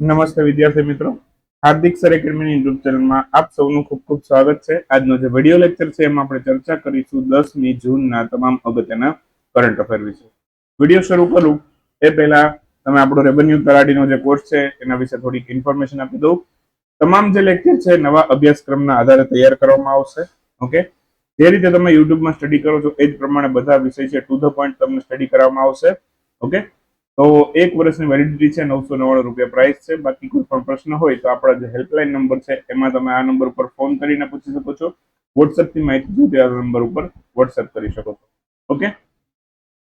નમસ્તે વિદ્યાર્થી મિત્રો. હાર્દિક સર એકેડમીની યુટ્યુબ ચેનલમાં આપ સૌનું ખૂબ ખૂબ સ્વાગત છે. આજનો જે વીડિયો લેક્ચર છે એમાં આપણે ચર્ચા કરીશું દસમી જૂનના તમામ અગત્યના કરંટ અફેર વિશે. વીડિયો શરૂ કરું. એ પહેલા તમે આપણો રેવન્યુ તલાટીનો જે કોર્સ છે, એના વિશે થોડીક ઇન્ફોર્મેશન આપી દઉં. તમામ જે લેક્ચર છે, નવા અભ્યાસક્રમના આધારે તૈયાર કરવામાં આવશે. ઓકે જે રીતે તમે યુટ્યુબમાં સ્ટડી કરો છો, એ જ પ્રમાણે બધા વિષય છે ટુ ધ પોઈન્ટ તમને સ્ટડી કરવામાં આવશે. ઓકે તો એક વર્ષની વેલિડિટી છે, નવસો નવ્વાણું રૂપિયા પ્રાઇસ છે. બાકી કોઈ પણ પ્રશ્ન હોય તો આપણા જે હેલ્પલાઇન નંબર છે, એમાં તમે આ નંબર ઉપર ફોન કરીને પૂછી શકો છો. વોટ્સએપથી માહિતી જોઈતી આ નંબર ઉપર વોટ્સએપ કરી શકો છો. ઓકે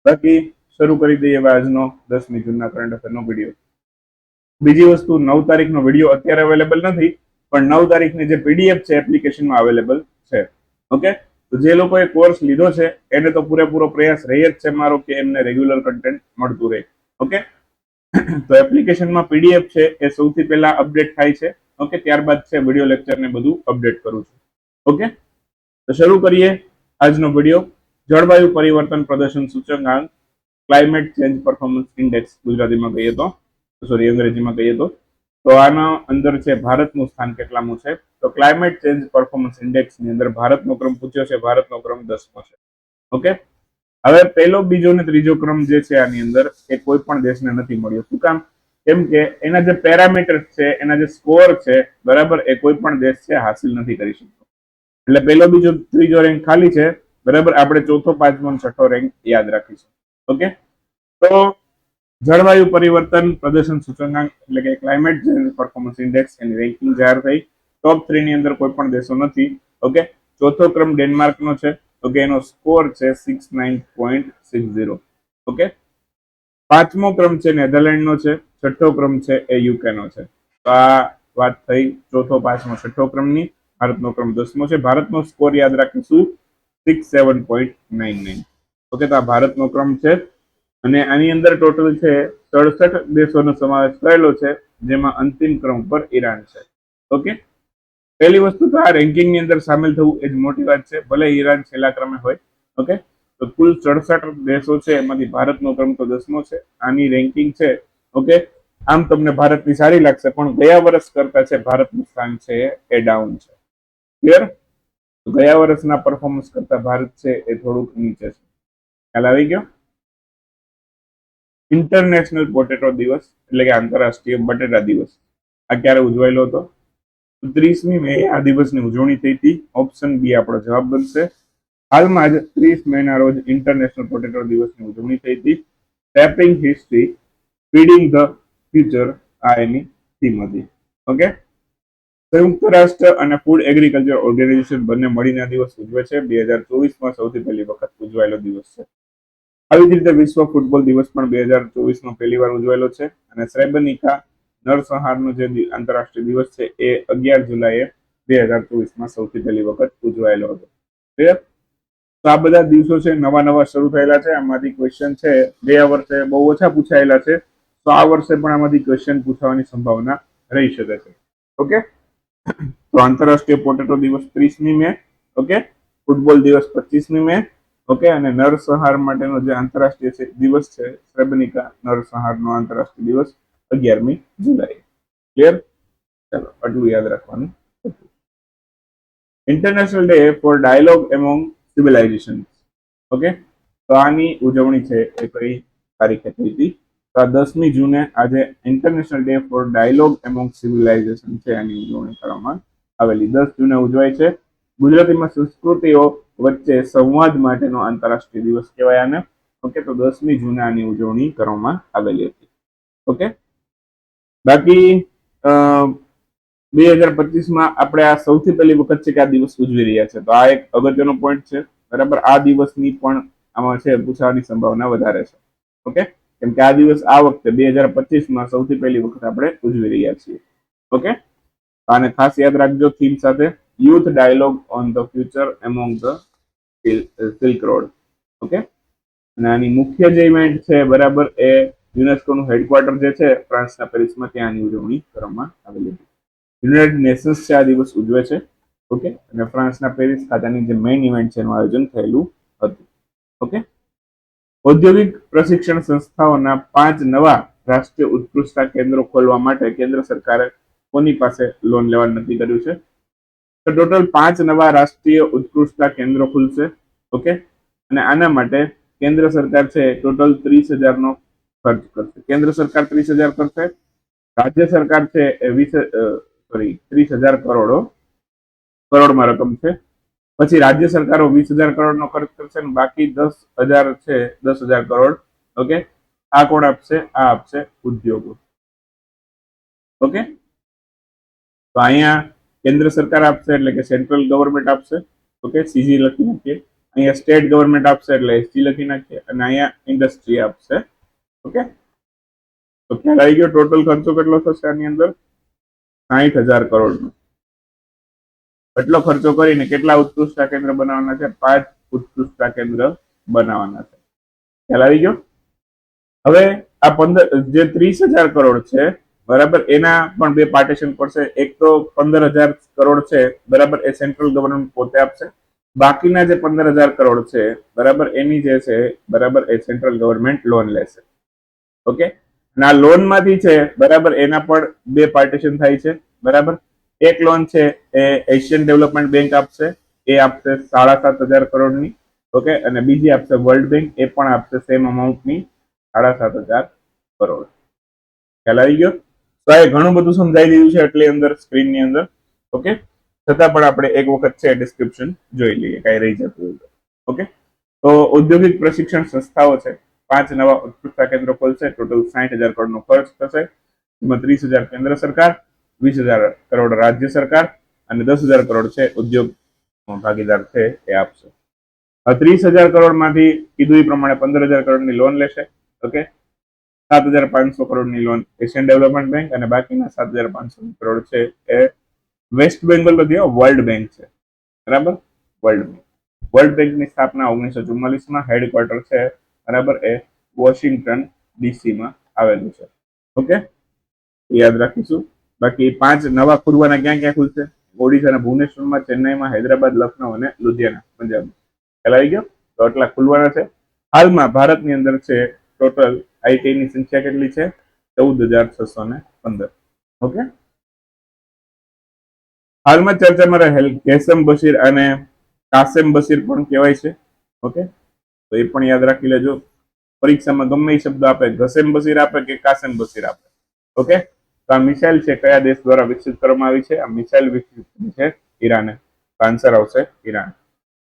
બાકી શરૂ કરી દઈએ હવે આજનો દસમી જૂનના કરંટ અફેરનો વીડિયો બીજી વસ્તુ, નવ તારીખનો વીડિયો અત્યારે અવેલેબલ નથી, પણ નવ તારીખની જે પીડીએફ છે એપ્લિકેશનમાં અવેલેબલ છે. ઓકે તો જે લોકોએ કોર્સ લીધો છે, એને તો પૂરેપૂરો પ્રયાસ રહે જ છે મારો કે એમને રેગ્યુલર કન્ટેન્ટ મળતું રહે. ઓકે? તો એપ્લિકેશનમાં પીડીએફ છે એ સૌથી પહેલા અપડેટ થાય છે. ઓકે, ત્યારબાદ છે વીડિયો લેક્ચર ને બધું અપડેટ કરું છું. ઓકે? તો શરૂ કરીએ આજનો વીડિયો. જળવાયુ પરિવર્તન પ્રદર્શન સૂચકાંક. ક્લાઇમેટ ચેન્જ પરફોર્મન્સ ઇન્ડેક્સ ગુજરાતીમાં કહીએ તો. સોરી અંગ્રેજીમાં કહીએ તો. તો આના અંદર છે ભારતનું સ્થાન કેટલામું છે? તો ક્લાઇમેટ ચેન્જ પરફોર્મન્સ ઇન્ડેક્સની અંદર ભારતનો ક્રમ પૂછ્યો છે. ભારતનો ક્રમ દસમો છે. ઓકે? હવે પહેલો, બીજો ને ત્રીજો ક્રમ જે છે આની અંદર એ કોઈ પણ દેશને નથી મળ્યો. શું કામ? કેમ કે એના જે પેરામીટર છે, એના જે સ્કોર છે, બરાબર, એ કોઈ પણ દેશ છે હાસિલ નથી કરી શકતો. એટલે પહેલો, બીજો, ત્રીજો રેન્ક ખાલી છે, બરાબર? આપણે ચોથો, પાંચમો છઠ્ઠો રેન્ક યાદ રાખીશું. ઓકે? તો જળવાયુ પરિવર્તન પ્રદર્શન સૂચકાંક એટલે કે ક્લાઇમેટ પરફોર્મન્સ ઇન્ડેક્સ એની રેન્કિંગ જાહેર થઈ. ટોપ થ્રી ની અંદર કોઈ પણ દેશો નથી. ઓકે? ચોથો ક્રમ ડેનમાર્કનો છે. ઓકે એનો સ્કોર છે six nine point six zero okay પાંચમો ક્રમ છે નેધરલેન્ડનો છે, છઠ્ઠો ક્રમ છે એ યુકેનો છે. તો આ વાત થઈ ચોથો, પાંચમો, છઠ્ઠો ક્રમની, ભારતનો ક્રમ દસમો છે. ભારતનો સ્કોર યાદ રાખીશું six seven point nine nine okay તો આ ભારતનો ક્રમ છે. અને આની અંદર ટોટલ છે સડસઠ દેશોનો સમાવેશ કરેલો છે, જેમાં અંતિમ ક્રમ પર ઈરાન છે. ઓકે પહેલી વસ્તુ તો આ રેન્કિંગની અંદર સામેલ થવું એ જ મોટી વાત છે. ભલે ઈરાન છેલ્લા ક્રમે હોય ઓકે તો કુલ સડસઠ દેશો છે, એમાંથી ભારતનો ક્રમ તો દસમો છે. આની રેન્કિંગ છે ઓકે આમ તમને ભારતની સારી લાગશે, પણ ગયા વર્ષ કરતા છે, ભારતનું સ્થાન છે એ ડાઉન છે. ક્લિયર ગયા વર્ષના પરફોર્મન્સ કરતા ભારત છે એ થોડુંક નીચે છે. ખ્યાલ આવી ગયો? ઇન્ટરનેશનલ પોટેટો દિવસ, એટલે કે આંતરરાષ્ટ્રીય બટેટા દિવસ. આ ક્યારે ઉજવાયેલો હતો? ત્રીસમી મે આ દિવસની ઉજવણી થઈ હતી. ઓપ્શન બી આપણો જવાબ બનશે. હાલમાં જ ત્રીસ મેના રોજ ઇન્ટરનેશનલ પોટેટો દિવસની ઉજવણી થઈ હતી. Tapping history feeding the future આ એની થીમ હતી. ઓકે સંયુક્ત રાષ્ટ્ર અને ફૂડ એગ્રીકલ્ચર ઓર્ગેનાઇઝેશન બંને મળીને દિવસ ઉજવે છે. બે હજાર ચોવીસમાં સૌથી પહેલી વખત ઉજવાયેલો દિવસ છે. આવી જ રીતે વિશ્વ ફૂટબોલ દિવસ પણ બે હજાર ચોવીસમાં પહેલી વાર ઉજવાયેલો છે અને શ્રેબનિકા નરસંહારનો જે આંતરરાષ્ટ્રીય દિવસ છે, એ અગિયાર જુલાઈએ બે હજાર ચોવીસમાં સૌથી પહેલી વખત ઉજવાયેલો હતો. તો આ બધા દિવસો છે, નવા નવા શરૂ થયેલા છે. આમાંથી ક્વેશ્ચન છે ગયા વર્ષે બહુ ઓછા પૂછાયેલા છે. તો આ વર્ષે પણ આમાંથી ક્વેશ્ચન પૂછવાની સંભાવના રહી શકે છે. ઓકે? તો આંતરરાષ્ટ્રીય પોટેટો દિવસ ત્રીસમી મે, ઓકે? ફૂટબોલ દિવસ પચીસમી મે, ઓકે? અને નરસંહાર માટેનો જે આંતરરાષ્ટ્રીય દિવસ છે, શ્રેબનિકા નરસંહારનો આંતરરાષ્ટ્રીય દિવસ. અગિયારમી જુલાઈ. ક્લિયર ચાલો, આટલું યાદ રાખવાનું. International day for dialogue among civilization okay તો આની ઉજવણી છે એ કઈ તારીખે થઈ હતી? તો આ દસમી જૂને આજે international day for dialogue among civilization છે આની ઉજવણી કરવામાં આવેલી. દસ જૂને ઉજવાય છે. ગુજરાતીમાં સંસ્કૃતિઓ વચ્ચે સંવાદ માટેનો આંતરરાષ્ટ્રીય દિવસ કહેવાય આને. ઓકે તો દસમી જૂને આની ઉજવણી કરવામાં આવેલી હતી. ઓકે બાકી બે હજાર પચીસમાં આપણે આ સૌથી પહેલી વખત છે કે આ દિવસ ઉજવી રહ્યા છે. તો આ એક અગત્યનો પોઈન્ટ છે. બરાબર? આ દિવસની પણ આમાં છે, પૂછવાની સંભાવના વધારે છે. ઓકે? કેમ કે આ દિવસ આ વખતે, બે હજાર પચીસમાં સૌથી પહેલી વખત આપણે ઉજવી રહ્યા છીએ. ઓકે? આને ખાસ યાદ રાખજો થીમ સાથે. Youth dialogue on the future among the silk road okay? અને આની મુખ્ય જે ઇવેન્ટ છે, બરાબર, એ યુનેસ્કોનું હેડક્વાર્ટર જે છે, ફ્રાન્સના પેરિસમાં ત્યાંની ઉજવણી કરવામાં આવેલી હતી. યુનાઇટેડ નેશન્સ છે, આ દિવસ ઉજવે છે, ઓકે? અને ફ્રાન્સના પેરિસ ખાતાની જે મેઇન ઇવેન્ટ છે, એનું આયોજન થયેલું હતું, ઓકે? ઔદ્યોગિક પ્રશિક્ષણ સંસ્થાઓના પાંચ નવા રાષ્ટ્રીય ઉત્કૃષ્ટતા કેન્દ્રો ખોલવા માટે કેન્દ્ર સરકારે કોની પાસે લોન લેવાનું નક્કી કર્યું છે? તો ટોટલ પાંચ નવા રાષ્ટ્રીય ઉત્કૃષ્ટતા કેન્દ્રો ખુલશે, ઓકે? અને આના માટે કેન્દ્ર સરકાર છે ટોટલ ત્રીસ હજારનો ખર્ચ કરશે. કેન્દ્ર સરકાર ત્રીસ હજાર કરશે, રાજ્ય સરકાર છે એ વીસ સોરી ત્રીસ હજાર કરોડો, કરોડમાં રકમ છે. પછી રાજ્ય સરકારો વીસ હજાર કરોડનો ખર્ચ કરશે અને બાકી દસ હજાર છે, દસ હજાર કરોડ, ઓકે? આ કોણ આપશે? આ આપશે ઉદ્યોગો. ઓકે? તો અહીંયા કેન્દ્ર સરકાર આપશે એટલે કે સેન્ટ્રલ ગવર્મેન્ટ આપશે, ઓકે? સીજી લખી નાખીએ. અહીંયા સ્ટેટ ગવર્મેન્ટ આપશે એટલે એસજી લખી નાખીએ અને અહીંયા ઇન્ડસ્ટ્રી આપશે. ઓકે? તો ખ્યાલ આવી ગયો ટોટલ ખર્ચો કેટલો થશે આની અંદર? સાહીઠ હજાર કરોડનો. એટલો ખર્ચો કરીને કેટલા ઉત્કૃષ્ટતા કેન્દ્ર બનાવવાના છે? પાંચ ઉત્કૃષ્ટતા કેન્દ્ર બનાવવાના છે. ખ્યાલ આવી ગયો? હવે આ પંદર, જે ત્રીસ હજાર કરોડ છે, બરાબર, એના પણ બે પાર્ટીશન પડશે. એક તો પંદર હજાર કરોડ છે, બરાબર, એ સેન્ટ્રલ ગવર્મેન્ટ પોતે આપશે. બાકીના જે પંદર હજાર કરોડ છે, બરાબર, એની જે છે, બરાબર, એ સેન્ટ્રલ ગવર્મેન્ટ લોન લેશે. ઓકે? અને આ લોન છે, બરાબર, એના પણ બે પાર્ટીશન થાય છે, બરાબર? એક લોન છે, એ એશિયન ડેવલપમેન્ટ બેંક આપશે, એ આપશે સાડા સાત હજાર કરોડની, ઓકે? અને બીજી આપશે વર્લ્ડ બેંક એ પણ આપશે સેમ અમાઉન્ટની સાડા સાત હજાર કરોડ. ખ્યાલ આવી ગયો? તો આ ઘણું બધું સમજાઈ દીધું છે એટલી અંદર સ્ક્રીનની અંદર, ઓકે? છતાં પણ આપણે એક વખત છે ડિસ્ક્રિપ્શન જોઈ લઈએ, કાંઈ રહી જતું ઓકે? તો ઔદ્યોગિક પ્રશિક્ષણ સંસ્થાઓ છે પાંચ નવા ઉત્કૃષ્ટતા કેન્દ્રો ખોલશે. ટોટલ સાઠ હજાર કરોડનો ખર્ચ થશે. એમાં ત્રીસ હજાર કેન્દ્ર સરકાર, વીસ હજાર કરોડ રાજ્ય સરકાર અને દસ હજાર કરોડ છે ઉદ્યોગ ભાગીદાર છે એ આપશે. ત્રીસ હજાર કરોડમાંથી કીધું એ પ્રમાણે પંદર હજાર કરોડની લોન લેશે. ઓકે? સાત હજાર પાંચસો કરોડની લોન એશિયન ડેવલપમેન્ટ બેંક અને બાકીના સાત હજાર પાંચસો કરોડ છે એ વેસ્ટ બેંગલ બધી વર્લ્ડ બેંક છે. બરાબર? World bank. વર્લ્ડ બેંકની સ્થાપના ઓગણીસો ચુમ્માલીસમાં, હેડક્વાર્ટર છે. બરાબર એ વોશિંગ્ટન ડીસીમાં આવેલું છે. ઓકે? યાદ રાખીશું. બાકી પાંચ નવા ખુલવાના ક્યાં ક્યાં ખુલશે? ઓડિશાના ભુવનેશ્વરમાં, ચેન્નાઈમાં, હૈદરાબાદ, લખનઉ અને લુધિયાના પંજાબ ખ્યાલ આવી ગયો? તો આટલા ખુલવાના છે. હાલમાં ભારતની અંદર છે ટોટલ આઈટીની સંખ્યા કેટલી છે? ચૌદ હજાર છસો ને પંદર. ઓકે? હાલમાં ચર્ચામાં રહેલ કેસમ બશીર અને કાસેમ બશીર પણ કહેવાય છે. ઓકે? તો એ પણ યાદ રાખી લેજો. પરીક્ષામાં ગમે એ શબ્દ આપે, ઘસેમ બસીર આપે કે કાસેમ બસીર આપે. ઓકે? તો આ મિસાઇલ છે કયા દેશ દ્વારા વિકસિત કરવામાં આવી છે? આ મિસાઇલ વિકસિત કરી છે ઈરાને. આન્સર આવશે ઈરાન.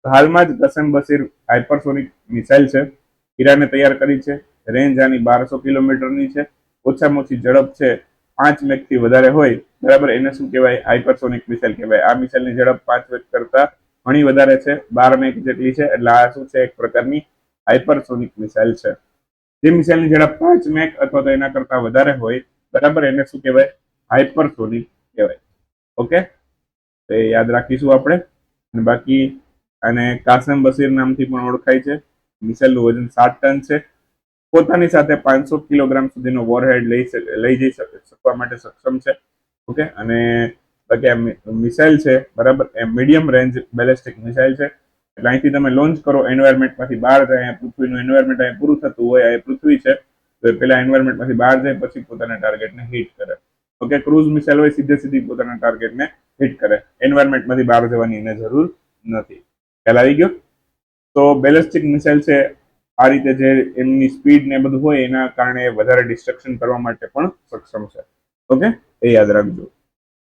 હાલમાં જ કસેમ બસીર હાઇપરસોનિક મિસાઇલ છે. ઈરાને તૈયાર કરી છે. રેન્જ આની બારસો કિલોમીટરની છે. ઓછામાં ઓછી ઝડપ છે પાંચ મેકથી વધારે હોય. બરાબર, એને શું કહેવાય? હાઇપરસોનિક મિસાઇલ કહેવાય. આ મિસાઇલની ઝડપ પાંચ મેક કરતા ઘણી વધારે છે. બાર મેક જેટલી છે. એટલે આ શું છે? એક પ્રકારની હાઇપરસોનિક મિસાઇલ છે. જે મિસાઇલની ઝડપ પાંચ મેક અથવા તો એના કરતા વધારે હોય, બરાબર? એને શું કહેવાય? હાઇપરસોનિક કહેવાય. ઓકે? તો એ યાદ રાખીશું આપણે. અને બાકી અને કાસમ બસીર નામથી પણ ઓળખાય છે. મિસાઇલનું વજન સાત ટન છે. પોતાની સાથે પાંચસો કિલોગ્રામ સુધીનો વોરહેડ લઈ શકે, લઈ જઈ શકે, શકવા માટે સક્ષમ છે. ઓકે? અને બાકી આ મિસાઇલ છે, બરાબર? એ મીડિયમ રેન્જ બેલેસ્ટિક મિસાઇલ છે. એટલે અહીંથી તમે લોન્ચ કરો એન્વાયરમેન્ટમાંથી બહાર જાય પૃથ્વીનું એન્વાયરમેન્ટ અહીંયા પૂરું થતું હોય એ પૃથ્વી છે, તો એ પેલા એન્વાયરમેન્ટમાંથી બહાર જાય, પછી પોતાના ટાર્ગેટને હિટ કરે. ઓકે ક્રૂઝ મિસાઇલ હોય, સીધે સીધી પોતાના ટાર્ગેટને હિટ કરે. એન્વાયરમેન્ટમાંથી બહાર જવાની એને જરૂર નથી. ખ્યાલ આવી ગયો? તો બેલેસ્ટિક મિસાઇલ છે, આ રીતે જે એમની સ્પીડ ને બધું હોય, એના કારણે વધારે ડિસ્ટ્રક્શન કરવા માટે પણ સક્ષમ છે. ઓકે એ યાદ રાખજો.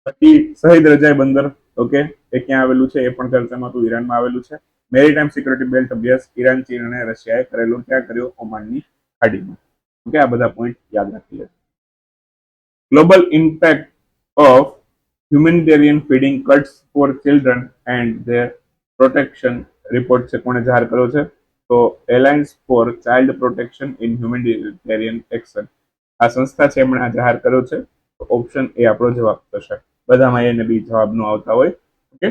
પછી શહીદ રજાઈ બંદર. ઓકે? એ ક્યાં આવેલું છે? એ પણ ચર્ચામાં હતું ઈરાનમાં આવેલું છે. મેરીટાઈમ સિક્યુરિટી બેલ્ટ અભ્યાસ ઈરાન, ચીન અને રશિયાએ કરેલો. ક્યાં કર્યો? ઓમાનની ખાડીમાં. ઓકે? આ બધા પોઈન્ટ યાદ રાખી લેજો. Global impact of humanitarian feeding cuts for children and their protection report છે. કોણે જાહેર કર્યો છે? તો alliance for child protection in humanitarian action આ સંસ્થા છે એમણે આ જાહેર કર્યો છે. ઓપ્શન એ આપણો જવાબ થશે. બધામાં એ ને બી જવાબ નો આવતા હોય. ઓકે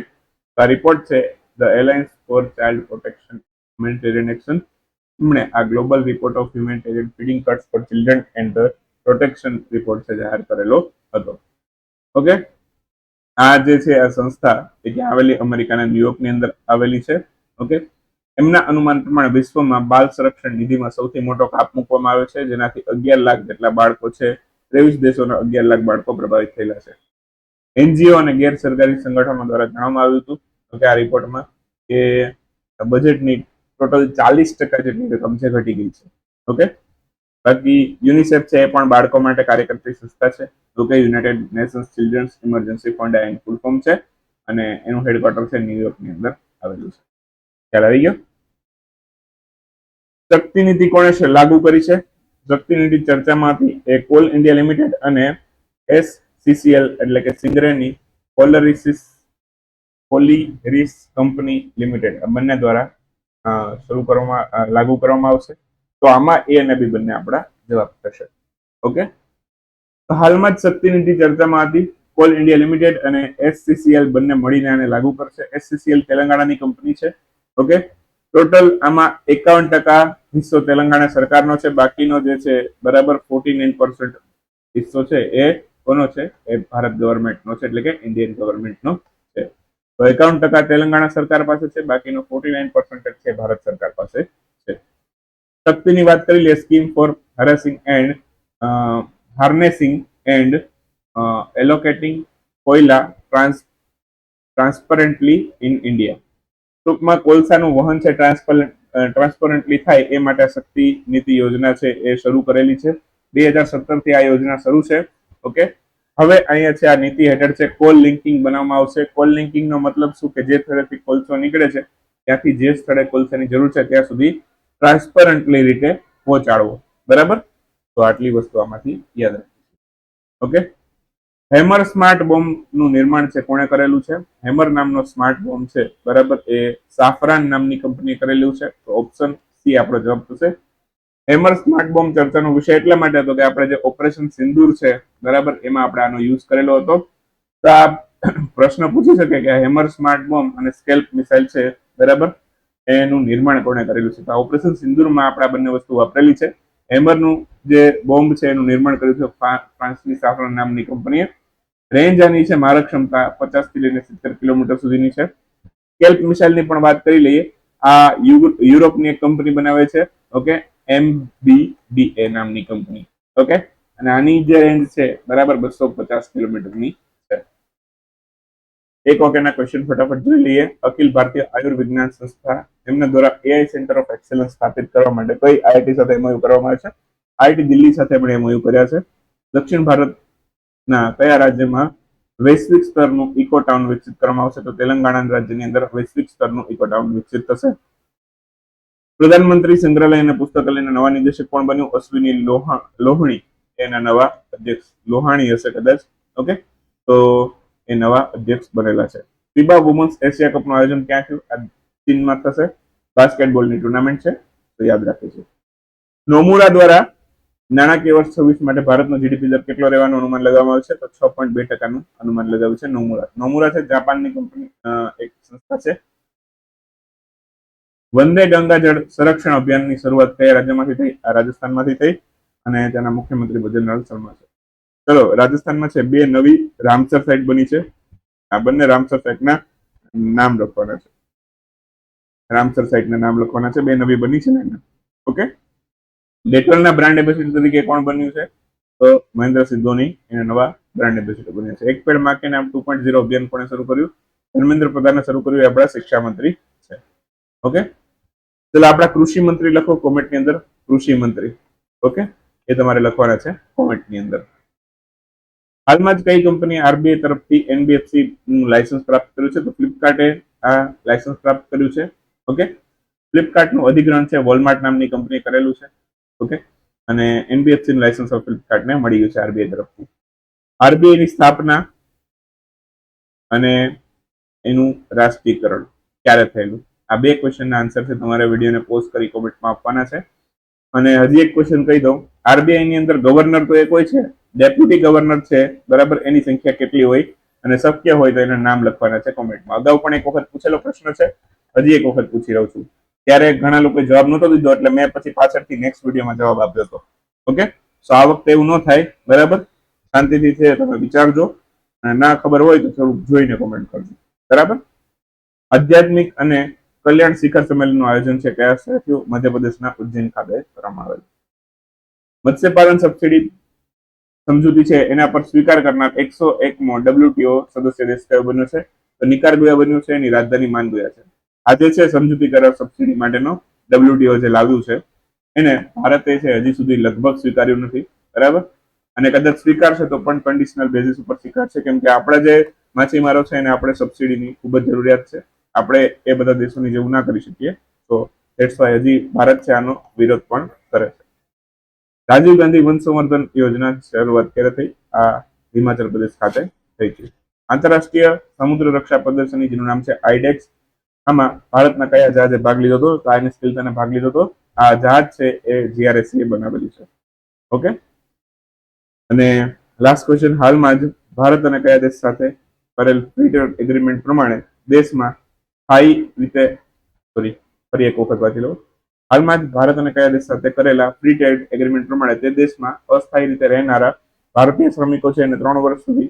આ રિપોર્ટ છે the alliance for child protection humanitarian action એમણે આ global report of humanitarian feeding cuts for children and the protection report છે, જાહેર કરેલો હતો. ઓકે આ જે છે, આ સંસ્થા એ ક્યાં આવેલી? અમેરિકાના ન્યુયોર્કની અંદર આવેલી છે. ઓકે એમના અનુમાન પ્રમાણે વિશ્વમાં બાળ સંરક્ષણ નિધિમાં સૌથી મોટો કાપ મૂકવામાં આવ્યો છે, જેનાથી અગિયાર લાખ જેટલા બાળકો છે. ત્રેવીસ દેશોના અગિયાર લાખ બાળકો પ્રભાવિત થયેલા છે. એનજીઓ અને ગેર સરકારી સંગઠનો દ્વારા જણાવવામાં આવ્યું હતું. કે આ રિપોર્ટમાં કે બજેટની ટોટલ ચાલીસ ટકા જેટલી રકમ છે ઘટી ગઈ છે. ઓકે બાકી યુનિસેફ છે એ પણ બાળકો માટે કાર્ય કરતી સંસ્થા છે. તો કે United Nations children's emergency fund and એનું ફૂલ ફોર્મ છે અને એનું હેડક્વાર્ટર છે ન્યુયોર્કની અંદર આવેલું છે. ખ્યાલ આવી ગયો? શક્તિ નીતિ કોણે છે લાગુ કરી છે? શક્તિ નીતિ ચર્ચામાં હતી એ કોલ ઇન્ડિયા લિમિટેડ અને એસ સીસીએલ એટલે કે સિંગરેની પોલરિસિસ પોલીરિસ કંપની લિમિટેડ બંને દ્વારા શરૂ કરવામાં લાગુ કરવામાં આવશે. તો આમાં એ અને બી બંને આપણા જવાબ થશે. ઓકે? હાલમાં જ સત્યનિધિ ચર્ચામાં હતી. કોલ ઇન્ડિયા લિમિટેડ અને એસસીસીએલ બંને મળીને આને લાગુ કરશે. એસસીસીએલ તેલંગાણાની કંપની છે. ઓકે? ટોટલ આમાં એકાવન ટકા હિસ્સો તેલંગાણા સરકારનો છે. બાકીનો જે છે, બરાબર ફોર્ટી નાઇન પર્સન્ટ હિસ્સો છે એ કોનો છે, એ ભારત ગવર્મેન્ટનો છે, એટલે કે ઇન્ડિયન ગવર્મેન્ટનો છે. તો એકાવન ટકા તેલંગાણા સરકાર પાસે છે, બાકીનો ફોર્ટી નાઇન પર્સન્ટેજ છે ભારત સરકાર પાસે છે. શક્તિની વાત કરી લઈએ scheme for harassing and harnessing and allocating koyala trans transparently in India ટૂંકમાં કોલસાનું વહન છે ટ્રાન્સપરન્ટ ટ્રાન્સપરન્ટલી થાય એ માટે શક્તિ નીતિ યોજના છે, એ શરૂ કરેલી છે. બે હજાર સત્તરથી આ યોજના શરૂ છે. ઓકે? હવે અહીંયા છે આ નીતિ હેઠળ છે, કોલ લિંકિંગ બનાવવામાં આવશે. કોલ લિંકિંગનો મતલબ શું કે જે સ્થળેથી કોલસો નીકળે છે, ત્યાંથી જે સ્થળે કોલસાની જરૂર છે, ત્યાં સુધી ટ્રાન્સપરન્ટલી રીતે પહોંચાડવો. બરાબર? તો આટલી વસ્તુ આમાંથી યાદ રાખીશું. ઓકે? હેમર સ્માર્ટ બોમ્બનું નિર્માણ છે, કોણે કરેલું છે? હેમર નામનો સ્માર્ટ બોમ્બ છે, બરાબર? એ સાફરાન નામની કંપનીએ કરેલું છે, તો ઓપ્શન સી આપણો જવાબ થશે હેમર સ્માર્ટ બોમ્બ ચર્ચાનો વિષય એટલા માટે હતો કે આપણે જે ઓપરેશન સિંદૂર છે, બરાબર, એમાં આપણે આનો યુઝ કરેલો હતો. તો આ પ્રશ્ન પૂછી શકે કે હેમર સ્માર્ટ બોમ્બ અને સ્કેલ્પ મિસાઇલ છે, બરાબર? એનું નિર્માણ કોણે કરેલું છે? તો આ ઓપરેશન સિંદૂરમાં આપણે બંને વસ્તુ વાપરેલી છે. હેમરનું જે બોમ્બ છે, એનું નિર્માણ કર્યું છે ફ્રા- ફ્રાન્સની સાફરાન નામની કંપનીએ. રેન્જ આની છે મારક ક્ષમતા પચાસથી લઈને સિત્તેર કિલોમીટર સુધીની છે. સ્કેલ્પ મિસાઇલની પણ વાત કરી લઈએ. આ યુરોપની એક કંપની બનાવે છે. ઓકે? એમબીડીએ નામની કંપની. ઓકે? અને આની જે રેન્જ છે, બરાબર બસો પચાસ કિલોમીટરની છે. એક વખતના ક્વેશ્ચન ફટાફટ જોઈ લઈએ. અખિલ ભારતીય આયુર્વિજ્ઞાન સંસ્થા, એમના દ્વારા એઆઈ સેન્ટર ઓફ એક્સેલન્સ સ્થાપિત કરવા માટે કઈ આઈઆઈટી સાથે એમઓયુ કરવામાં આવે છે? આઈઆઈટી દિલ્હી સાથે પણ એમઓયુ કર્યા છે. દક્ષિણ ભારતના કયા રાજ્યમાં વૈશ્વિક સ્તરનું ઇકો ટાઉન વિકસિત કરવામાં આવશે? તો તેલંગાણા રાજ્યની અંદર વૈશ્વિક સ્તરનું ઇકો ટાઉન વિકસિત થશે. પ્રધાનમંત્રી સંગ્રહાલય અને પુસ્તકાલયના નવા નિદેશક કોણ બન્યું? અશ્વિની લોહા, લોહણી. એના નવા અધ્યક્ષ લોહાણી હશે કદાચ. ઓકે? તો એ નવા અધ્યક્ષ બનેલા છે. ફિબા વુમન્સ એશિયા કપનું આયોજન ક્યાં થયું? આ ચીનમાં થશે. બાસ્કેટબોલની ટુર્નામેન્ટ છે. તો યાદ રાખીશું નોમુરા દ્વારા નાણાકીય વર્ષ છવ્વીસ માટે ભારતનો જીડીપી દર કેટલો રહેવાનું અનુમાન લગાવવામાં આવ્યું છે? તો છ પોઈન્ટ બે ટકાનું અનુમાન લગાવ્યું છે નોમુરા. નોમુરા છે જાપાનની કંપની એક સંસ્થા છે. વંદે ગંગા જળ સંરક્ષણ અભિયાનની શરૂઆત કયા રાજ્યમાંથી થઈ? આ રાજસ્થાનમાંથી થઈ અને તેના મુખ્યમંત્રી ભજનલાલ શર્મા છે. ચલો, રાજસ્થાનમાં છે બે નવી રામસર સાઇટ બની છે. આ બંને રામસર સાઇટના નામ લખવાના છે. રામસર સાઇટના નામ લખવાના છે. બે નવી બની છે ને. ઓકે? ડેટોલના બ્રાન્ડ એમ્બેસેડર તરીકે કોણ બન્યું છે? તો મહેન્દ્રસિંહ ધોની, એના નવા બ્રાન્ડ એમ્બેસેડર બન્યા છે. એક પેડ માકે નામ ટુ પોઈન્ટ ઝીરો અભિયાન કોણે શરૂ કર્યું? ધર્મેન્દ્ર પ્રધાને શરૂ કર્યું એ આપણા શિક્ષા મંત્રી છે. ઓકે? ચલો, આપણા કૃષિ મંત્રી લખો કોમેન્ટની અંદર. કૃષિ મંત્રી. ઓકે એ તમારે લખવાના છે કોમેન્ટની અંદર. હાલમાં જ કઈ કંપની આરબીઆઈ તરફથી એનબીએફસી નું લાયસન્સ પ્રાપ્ત કર્યું છે? તો ફ્લિપકાર્ટે આ લાયસન્સ પ્રાપ્ત કર્યું છે. ઓકે ફ્લિપકાર્ટનું અધિગ્રહણ છે વોલમાર્ટ નામની કંપનીએ કરેલું છે. ઓકે અને એનબીએફસી લાયસન્સ ઓફ ફ્લિપકાર્ટને મળી ગયું છે આરબીઆઈ તરફથી. આરબીઆઈની સ્થાપના અને એનું રાષ્ટ્રીયકરણ ક્યારે થયેલું? આ બે ક્વેશ્ચનના આન્સર છે, તમારે વિડીયોને પોઝ કરી કોમેન્ટમાં આપવાના છે. અને હજી એક ક્વેશ્ચન કહી દઉં. આરબીઆઈ ની અંદર ગવર્નર તો એક હોય છે ડેપ્યુટી ગવર્નર છે, બરાબર? એની સંખ્યા કેટલી હોય? અને શક્ય હોય તો એના નામ લખવાના છે કોમેન્ટમાં અગાઉ પણ એક વખત પૂછેલો પ્રશ્ન છે, હજી એક વખત પૂછી રહ્યો છું. ત્યારે ઘણા લોકોએ જવાબ નહોતો દીધો, એટલે મેં પછી પાછળથી નેક્સ્ટ વિડીયોમાં જવાબ આપ્યો હતો. ઓકે સો આ વખતે એવું ન થાય, બરાબર? શાંતિથી છે, તમે વિચારજો. અને ના ખબર હોય તો થોડુંક જોઈને કોમેન્ટ કરજો. બરાબર? આધ્યાત્મિક અને કલ્યાણ શિખર સંમેલનનું આયોજન છે કયા સ્થળે થયું મધ્યપ્રદેશના ઉજ્જૈન ખાતે કરવામાં આવેલ. મત્સ્યપાલન સબસિડી સમજૂતી છે, એના પર સ્વીકાર કરનાર એકસો એકમો ડબ્લ્યુટીઓ સદસ્ય દેશ કયો બન્યો છે? તો નિકારગુયા બન્યો છે, એની રાજધાની માનગુયા છે. આજે છે સમજૂતી કરાર સબસિડી માટેનો ડબ્લ્યુટીઓ જે લાવ્યું છે, એને ભારતે છે હજી સુધી લગભગ સ્વીકાર્યું નથી. બરાબર? અને કદાચ સ્વીકારશે તો પણ કન્ડિશનલ બેઝિસ ઉપર સ્વીકારશે, કેમ કે આપણા જે માછીમારો છે એને આપણે સબસિડીની ખૂબ જ જરૂરિયાત છે. આપણે એ બધા દેશોની જેવું ના કરી શકીએ. તો દેટ્સ વાય હજી ભારત છે આનો વિરોધ પણ કરે છે. રાજીવ ગાંધી વન સંવર્ધન યોજના શરૂઆત ક્યારે થઈ? આ હિમાચલ પ્રદેશ ખાતે થઈ છે. આંતરરાષ્ટ્રીય સમુદ્ર રક્ષા પ્રદર્શની જેનું નામ છે આઈડેક્સ આમાં ભારતના કયા જહાજે ભાગ લીધો હતો? આઈએનએસ કિલ્તાને ભાગ લીધો હતો. આ જહાજ છે એ જીઆરએસસીએ બનાવેલું છે. ઓકે અને લાસ્ટ ક્વેશ્ચન હાલમાં જ ભારત અને કયા દેશ સાથે કરેલ ટ્રેડ એગ્રીમેન્ટ પ્રમાણે દેશમાં સ્થાયી રીતે સોરી ફરી એક વખત વાંચી લો હાલમાં જ ભારત અને કયા દેશ સાથે કરેલા ફ્રી ટ્રેડ એગ્રીમેન્ટ પ્રમાણે તે દેશમાં અસ્થાયી રીતે રહેનારા ભારતીય શ્રમિકો છે એને ત્રણ વર્ષ સુધી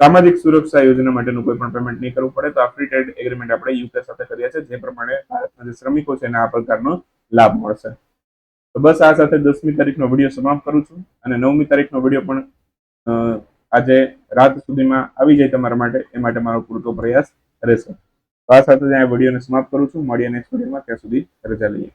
સામાજિક સુરક્ષા યોજના માટેનું કોઈ પણ પેમેન્ટ નહીં કરવું પડે. તો આ ફ્રી ટ્રેડ એગ્રીમેન્ટ આપણે યુકે સાથે કરીએ છીએ જે પ્રમાણે ભારતના જે શ્રમિકો છે એને આ પ્રકારનો લાભ મળશે. તો બસ આ સાથે દસમી તારીખનો વીડિયો સમાપ્ત કરું છું અને નવમી તારીખનો વીડિયો પણ આજે રાત સુધીમાં આવી જાય તમારા માટે, એ માટે મારો પૂરતો પ્રયાસ રહેશે. તો આ સાથે જ આ વિડીયોને સમાપ્ત કરું છું. મળીએ નેક્સ્ટ વિડીયોમાં ત્યાં સુધી રજા લઈએ.